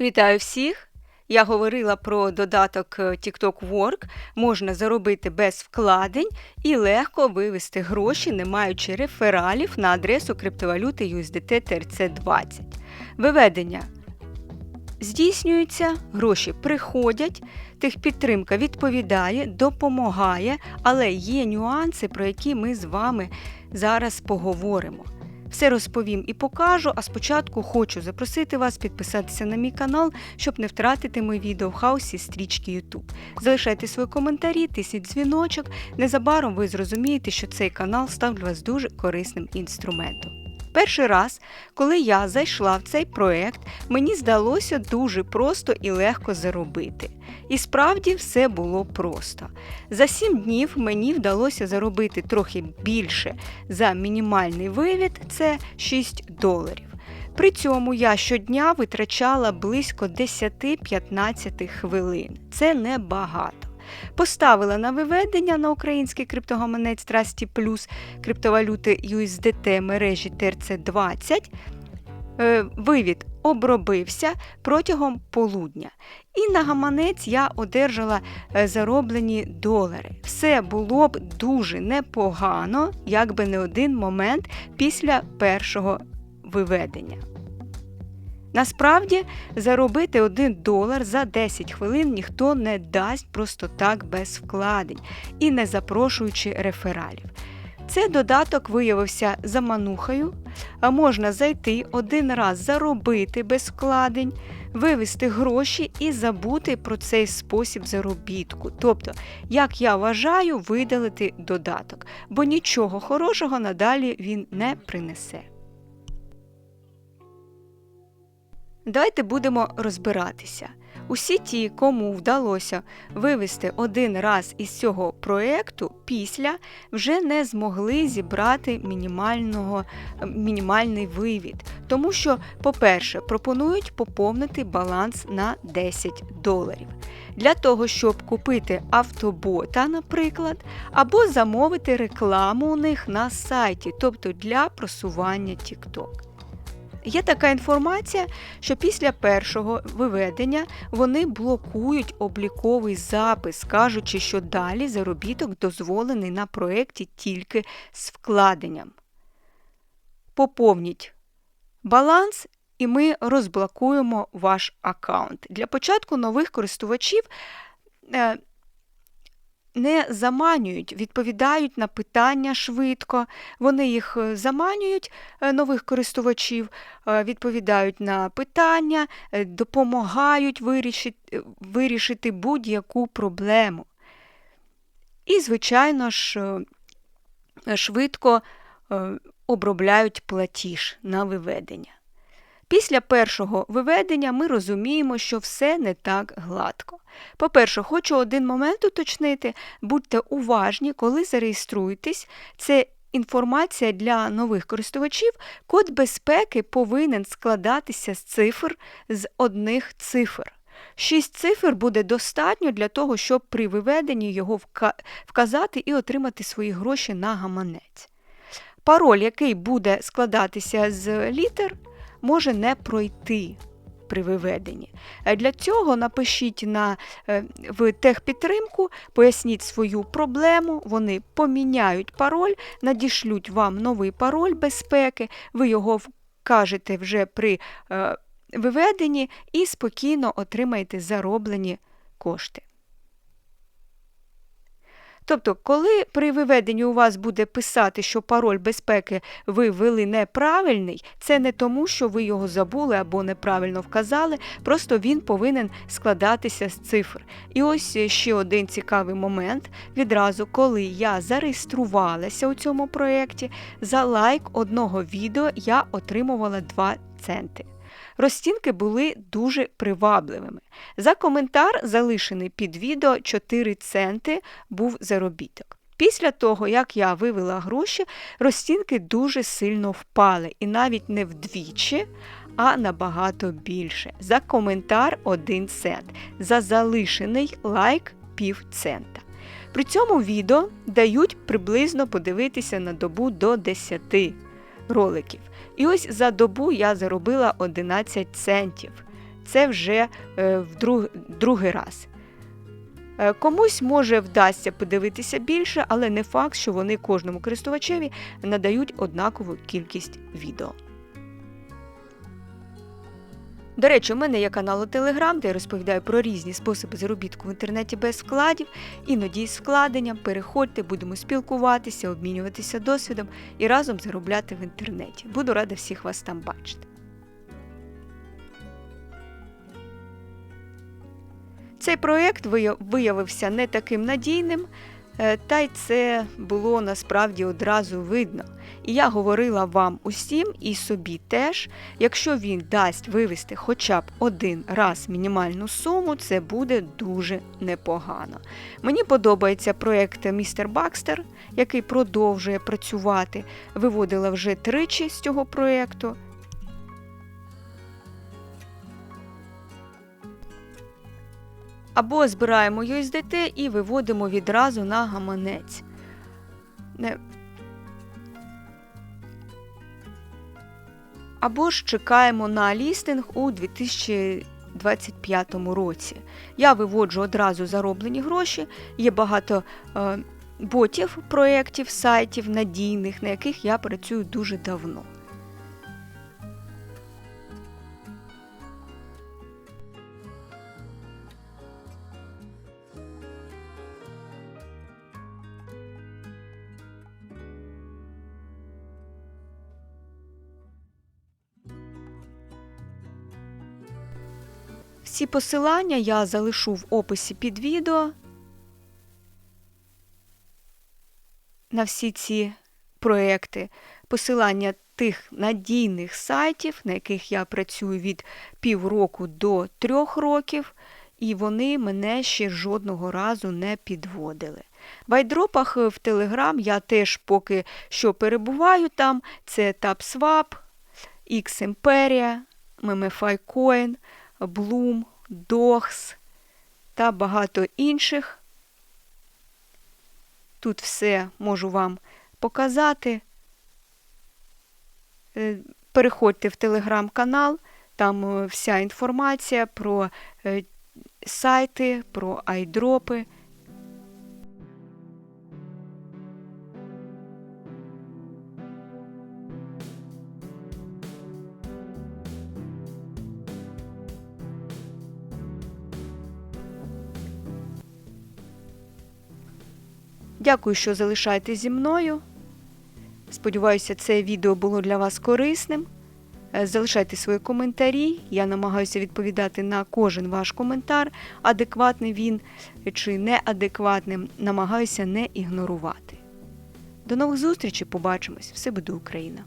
Вітаю всіх! Я говорила про додаток е, TikTok Work. Можна заробити без вкладень і легко вивести гроші, не маючи рефералів на адресу криптовалюти USDT TRC20. Виведення здійснюється, гроші приходять, техпідтримка відповідає, допомагає, але є нюанси, про які ми з вами зараз поговоримо. Все розповім і покажу, а спочатку хочу запросити вас підписатися на мій канал, щоб не втратити мої відео в хаосі стрічки YouTube. Залишайте свої коментарі, тисніть дзвіночок. Незабаром ви зрозумієте, що цей канал став для вас дуже корисним інструментом. Перший раз, коли я зайшла в цей проект, мені здалося дуже просто і легко заробити. І справді все було просто. За 7 днів мені вдалося заробити трохи більше за мінімальний вивід це 6 доларів. При цьому я щодня витрачала близько 10-15 хвилин. Це небагато. Поставила на виведення на український криптогаманець Trusty Plus криптовалюти USDT мережі TRC20. Е, вивід обробився протягом полудня. І на гаманець я одержала е, зароблені долари. Все було б дуже непогано, якби не один момент після першого виведення. Насправді, заробити 1 долар за 10 хвилин ніхто не дасть просто так без вкладень і не запрошуючи рефералів. Цей додаток виявився заманухою, а можна зайти один раз заробити без вкладень, вивести гроші і забути про цей спосіб заробітку. Тобто, як я вважаю, видалити додаток, бо нічого хорошого надалі він не принесе. Давайте будемо розбиратися. Усі ті, кому вдалося вивести один раз із цього проєкту, після вже не змогли зібрати мінімального, мінімальний вивід. Тому що, по-перше, пропонують поповнити баланс на 10 доларів. Для того, щоб купити автобота, наприклад, або замовити рекламу у них на сайті, тобто для просування TikTok. Є така інформація, що після першого виведення вони блокують обліковий запис, кажучи, що далі заробіток дозволений на проєкті тільки з вкладенням. Поповніть баланс, і ми розблокуємо ваш аккаунт. Для початку нових користувачів е, не заманюють, відповідають на питання швидко. Вони їх е, заманюють, е, нових користувачів, е, відповідають на питання, допомагають вирішити, вирішити будь-яку проблему. І, звичайно ж, швидко обробляють платіж на виведення. Після першого виведення ми розуміємо, що все не так гладко. По-перше, хочу один момент уточнити, будьте уважні, коли зареєструєтесь. Це інформація для нових користувачів, код безпеки повинен складатися з цифр з одних цифр. Шість цифр буде достатньо для того, щоб при виведенні його вказати і отримати свої гроші на гаманець. Пароль, який буде складатися з літер, може не пройти при виведенні. Е, для цього напишіть на, е, в техпідтримку, поясніть свою проблему, вони поміняють пароль, надішлють вам новий пароль безпеки, ви його вкажете вже при е, виведенні і спокійно отримаєте зароблені кошти. Тобто, коли при виведенні у вас буде писати, що пароль безпеки ви ввели неправильний, це не тому, що ви його забули або неправильно вказали, просто він повинен складатися з цифр. І ось ще один цікавий момент. Відразу, коли я зареєструвалася у цьому проєкті, за лайк одного відео я отримувала 2 центи. Розцінки були дуже привабливими. За коментар, залишений під відео 4 центи, був заробіток. Після того, як я вивела гроші, розцінки дуже сильно впали, і навіть не вдвічі, а набагато більше. За коментар 1 цент, за залишений лайк пів цента. При цьому відео дають приблизно подивитися на добу до 10 роликів. І ось за добу я заробила 11 центів. це вже е, в друг, другий раз. Е, Комусь може вдасться подивитися більше, але не факт, що вони кожному користувачеві надають однакову кількість відео. До речі, у мене є канал у Телеграм, де я розповідаю про різні способи заробітку в інтернеті без вкладів, іноді з вкладенням. Переходьте, будемо спілкуватися, обмінюватися досвідом і разом заробляти в інтернеті. Буду рада всіх вас там бачити. Цей проєкт виявився не таким надійним, та й це було насправді одразу видно. І я говорила вам усім і собі теж, якщо він дасть вивести хоча б один раз мінімальну суму, це буде дуже непогано. Мені подобається проєкт Містер Бакстер, який продовжує працювати. Виводила вже тричі з цього проєкту. Або збираємо USDT і виводимо відразу на гаманець. Не- Або ж чекаємо на лістинг у 2025 році. Я виводжу одразу зароблені гроші. Є багато е, ботів, проєктів, сайтів надійних, на яких я працюю дуже давно. Всі посилання я залишу в описі під відео на всі ці проекти. Посилання тих надійних сайтів, на яких я працюю від півроку до трьох років, і вони мене ще жодного разу не підводили. В айдропах в Telegram я теж поки що перебуваю там. Це TapSwap, X-Imperia, MMFI Coin, Bloom, Dogs та багато інших. Тут все можу вам показати. Е, Переходьте в телеграм-канал, там е, вся інформація про е, сайти, про айдропи. Дякую, що залишаєтесь зі мною. Сподіваюся, це відео було для вас корисним. Е, Залишайте свої коментарі. Я намагаюся відповідати на кожен ваш коментар, адекватний він чи неадекватним. Намагаюся не ігнорувати. До нових зустрічей, побачимось! Все буде Україна!